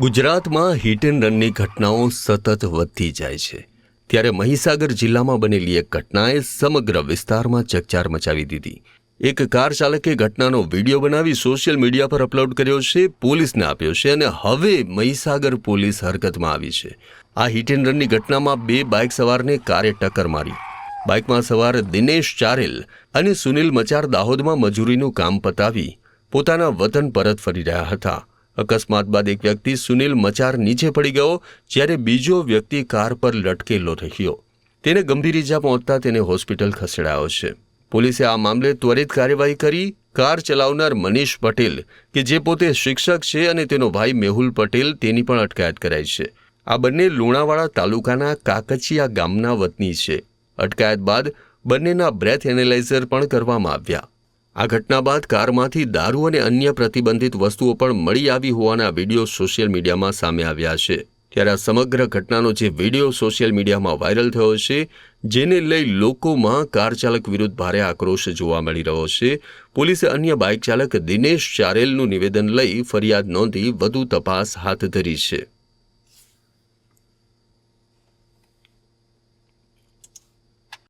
ગુજરાતમાં hit and રનની ઘટનાઓ સતત વધતી જાય છે. ત્યારે મહીસાગર જિલ્લામાં બનેલી એક ઘટનાએ સમગ્ર વિસ્તારમાં ચકચાર મચાવી દીધી. એક કાર ચાલકે ઘટનાનો વીડિયો બનાવી સોશિયલ મીડિયા પર અપલોડ કર્યો છે, પોલીસને આપ્યો છે અને હવે મહીસાગર પોલીસ હરકતમાં આવી છે. આ હિટ એન્ડ રનની ઘટનામાં બે બાઇક સવારને કારે ટક્કર મારી. બાઇકમાં સવાર દિનેશ ચારેલ અને સુનિલ મચાર દાહોદમાં મજૂરીનું કામ પતાવી પોતાના વતન પરત ફરી રહ્યા હતા. અકસ્માત બાદ એક વ્યક્તિ સુનિલ મચાર નીચે પડી ગયો, જ્યારે બીજો વ્યક્તિ કાર પર લટકેલો રહ્યો. તેને ગંભીર ઇજા પહોંચતા તેને હોસ્પિટલ ખસેડાયો છે. પોલીસે આ મામલે ત્વરિત કાર્યવાહી કરી, કાર ચલાવનાર મનીષ પટેલ, કે જે પોતે શિક્ષક છે અને તેનો ભાઈ મેહુલ પટેલ, તેની પણ અટકાયત કરાઈ છે. આ બંને લુણાવાડા તાલુકાના કાકચિયા ગામના વતની છે. અટકાયત બાદ બંનેના બ્રેથ એનાલાઇઝર પણ કરવામાં આવ્યા. આ ઘટના બાદ કારમાંથી દારૂ અને અન્ય પ્રતિબંધિત વસ્તુઓ પણ મળી આવી હોવાના વીડિયો સોશિયલ મીડિયામાં સામે આવ્યા છે. ત્યારે આ સમગ્ર ઘટનાનો જે વીડિયો સોશિયલ મીડિયામાં વાયરલ થયો છે, જેને લઈ લોકોમાં કાર ચાલક વિરુદ્ધ ભારે આક્રોશ જોવા મળી રહ્યો છે. પોલીસે અન્ય બાઇક ચાલક દિનેશ ચારેલનું નિવેદન લઈ ફરિયાદ નોંધી વધુ તપાસ હાથ ધરી છે.